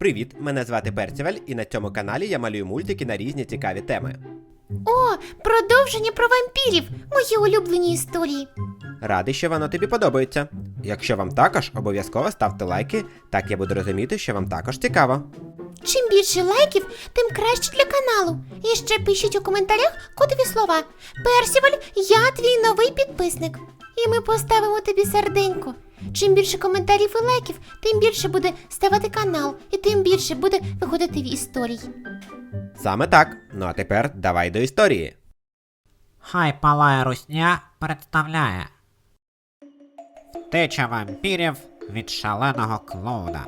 Привіт, мене звати Перцівель, і на цьому каналі я малюю мультики на різні цікаві теми. О, продовження про вампірів. Мої улюблені історії. Радий, що воно тобі подобається. Якщо вам також, обов'язково ставте лайки, так я буду розуміти, що вам також цікаво. Чим більше лайків, тим краще для каналу. І ще пишіть у коментарях кодові слова. Персіваль, я твій новий підписник. І ми поставимо тобі серденько. Чим більше коментарів і лайків, тим більше буде ставати канал, і тим більше буде виходити в історії. Саме так. Ну а тепер давай до історії. Хай палає русня представляє Втеча вампірів від шаленого клоуна.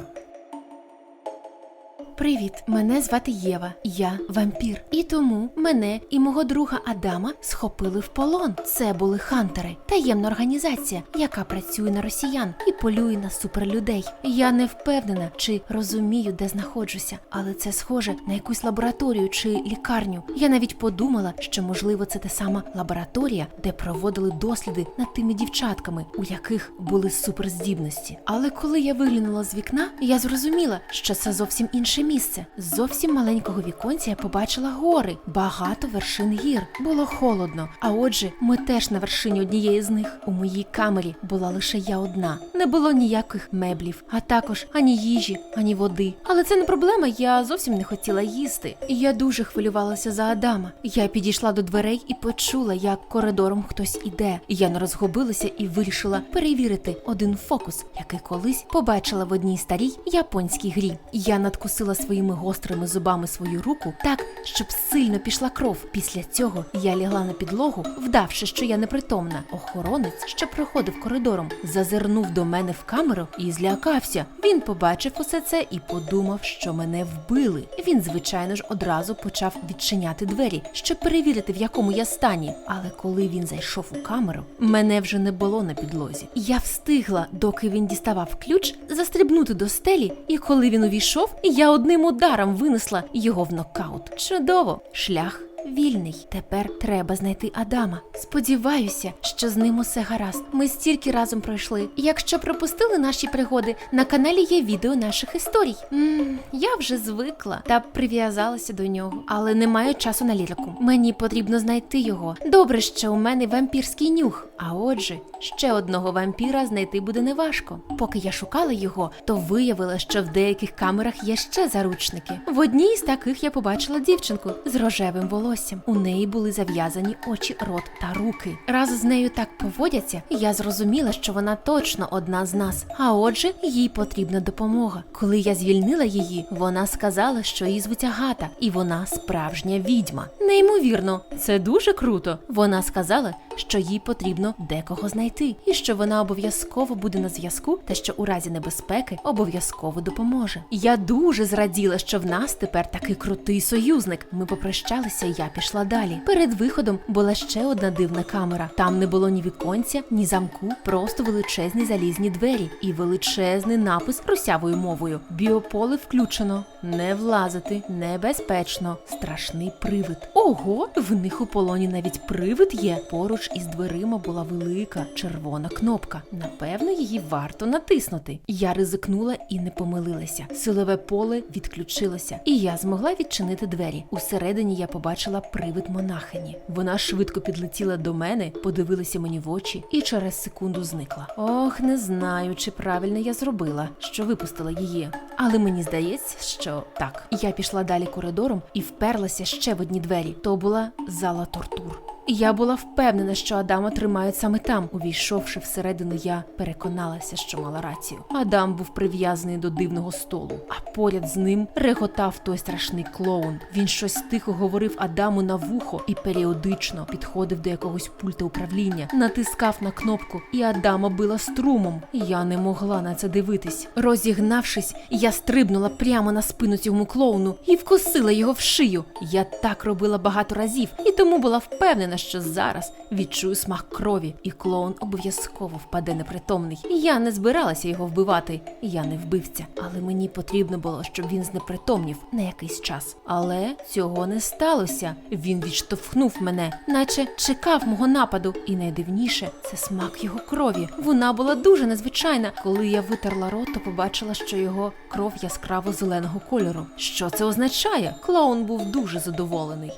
Привіт, мене звати Єва. Я вампір. І тому мене і мого друга Адама схопили в полон. Це були хантери, таємна організація, яка працює на росіян і полює на суперлюдей. Я не впевнена, чи розумію, де знаходжуся, але це схоже на якусь лабораторію чи лікарню. Я навіть подумала, що можливо це та сама лабораторія, де проводили досліди над тими дівчатками, у яких були суперздібності. Але коли я виглянула з вікна, я зрозуміла, що це зовсім інше місце. З зовсім маленького віконця я побачила гори, багато вершин гір. Було холодно. А отже, ми теж на вершині однієї з них. У моїй камері була лише я одна. Не було ніяких меблів, а також ані їжі, ані води. Але це не проблема. Я зовсім не хотіла їсти. І я дуже хвилювалася за Адама. Я підійшла до дверей і почула, як коридором хтось іде. Я не розгубилася і вирішила перевірити один фокус, який колись побачила в одній старій японській грі. Я надкусила своїми гострими зубами свою руку так, щоб сильно пішла кров. Після цього я лягла на підлогу, вдавши, що я непритомна. Охоронець, що проходив коридором, зазирнув до мене в камеру і злякався. Він побачив усе це і подумав, що мене вбили. Він, звичайно ж, одразу почав відчиняти двері, щоб перевірити, в якому я стані. Але коли він зайшов у камеру, мене вже не було на підлозі. Я встигла, доки він діставав ключ, застрибнути до стелі, і коли він увійшов, я одним ударом винесла його в нокаут. Чудово, шлях. Вільний, тепер треба знайти Адама. Сподіваюся, що з ним усе гаразд. Ми стільки разом пройшли. Якщо пропустили наші пригоди, на каналі є відео наших історій. Ммм, я вже звикла та прив'язалася до нього, але не маю часу на лірику. Мені потрібно знайти його. Добре, що у мене вампірський нюх. А отже, ще одного вампіра знайти буде неважко. Поки я шукала його, то виявила, що в деяких камерах є ще заручники. В одній з таких я побачила дівчинку з рожевим волоссям. У неї були зав'язані очі, рот та руки. Раз з нею так поводяться, я зрозуміла, що вона точно одна з нас. А отже, їй потрібна допомога. Коли я звільнила її, вона сказала, що її звуть Агата, і вона справжня відьма. Неймовірно, це дуже круто. Вона сказала, що їй потрібно декого знайти, і що вона обов'язково буде на зв'язку, та що у разі небезпеки обов'язково допоможе. Я дуже зраділа, що в нас тепер такий крутий союзник. Ми попрощалися, я пішла далі. Перед виходом була ще одна дивна камера. Там не було ні віконця, ні замку, просто величезні залізні двері і величезний напис русявою мовою. Біополе включено. Не влазити, небезпечно, страшний привид. Ого, в них у полоні навіть привид є. Поруч із дверима була велика червона кнопка. Напевно, її варто натиснути. Я ризикнула і не помилилася. Силове поле відключилося, і я змогла відчинити двері. Усередині я побачила привид монахині. Вона швидко підлетіла до мене, подивилася мені в очі і через секунду зникла. Ох, не знаю, чи правильно я зробила, що випустила її. Але мені здається, що так. Я пішла далі коридором і вперлася ще в одні двері. То була зала тортур. І Я була впевнена, що Адама тримають саме там. Увійшовши всередину, я переконалася, що мала рацію. Адам був прив'язаний до дивного столу, а поряд з ним реготав той страшний клоун. Він щось тихо говорив Адаму на вухо і періодично підходив до якогось пульта управління, натискав на кнопку, і Адама била струмом. Я не могла на це дивитись. Розігнавшись, я стрибнула прямо на спину цьому клоуну і вкусила його в шию. Я так робила багато разів, і тому була впевнена, що зараз відчую смак крові, і клоун обов'язково впаде непритомний. Я не збиралася його вбивати, я не вбивця, але мені потрібно було, щоб він знепритомнів на якийсь час. Але цього не сталося. Він відштовхнув мене, наче чекав мого нападу. І найдивніше це смак його крові. Вона була дуже незвичайна. Коли я витерла рот, то побачила, що його кров яскраво зеленого кольору. Що це означає? Клоун був дуже задоволений.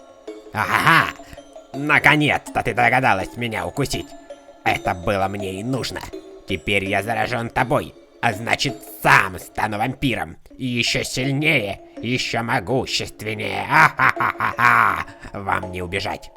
Ага! Наконец-то ты догадалась меня укусить. Это было мне и нужно. Теперь я заражен тобой, а значит сам стану вампиром. И еще сильнее, еще могущественнее. А-ха-ха-ха-ха! Вам не убежать.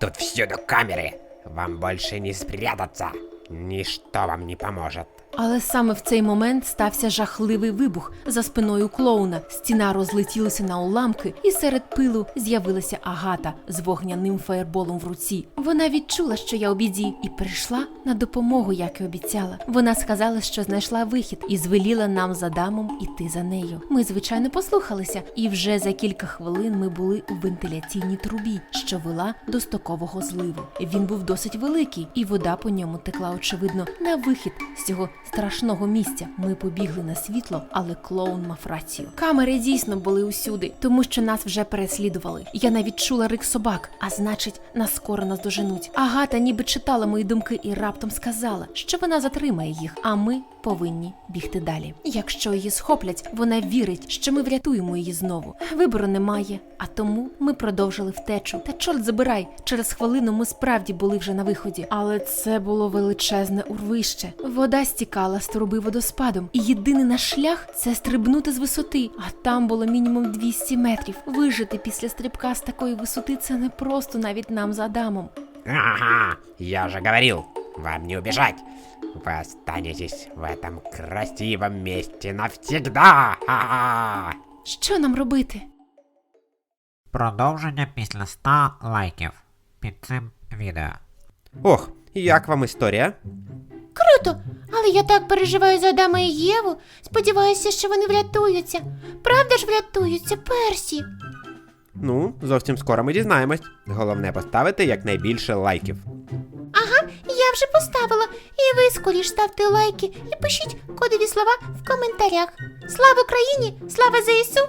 Тут всюду камеры. Вам больше не спрятаться. Ничто вам не поможет. Але саме в цей момент стався жахливий вибух за спиною клоуна. Стіна розлетілася на уламки, і серед пилу з'явилася агата з вогняним фаєрболом в руці. Вона відчула, що я у біді, і прийшла на допомогу, як і обіцяла. Вона сказала, що знайшла вихід, і звеліла нам з Адамом іти за нею. Ми, звичайно, послухалися, і вже за кілька хвилин ми були у вентиляційній трубі, що вела до стокового зливу. Він був досить великий, і вода по ньому текла, очевидно, на вихід з цього страшного місця. Ми побігли на світло, але клоун мав рацію. Камери дійсно були усюди, тому що нас вже переслідували. Я навіть чула рик собак, а значить, нас скоро наздоженуть. Агата ніби читала мої думки і раптом сказала, що вона затримає їх, а ми повинні бігти далі. Якщо її схоплять, вона вірить, що ми врятуємо її знову. Вибору немає, а тому ми продовжили втечу. Та чорт забирай, через хвилину ми справді були вже на виході. Але це було величезне урвище. Вода стікала з труби водоспадом, і єдиний наш шлях це стрибнути з висоти. А там було мінімум 200 метрів. Вижити після стрибка з такої висоти це не просто навіть нам з Адамом. Ага, я же говорил, вам не убежать. Вы останетесь в этом красивом месте навсегда. Ха-ха. Що нам робити? Продовження після 100 лайків під цим відео. Ох, як вам історія? Круто, але я так переживаю за Адама і Єву. Сподіваюся, що вони врятуються. Правда ж врятуються, Персі? Ну, зовсім скоро ми дізнаємось. Головне поставити якнайбільше лайків. Ага, я вже поставила. І ви скоріш ставте лайки і пишіть кодові слова в коментарях. Слава Україні! Слава ЗСУ!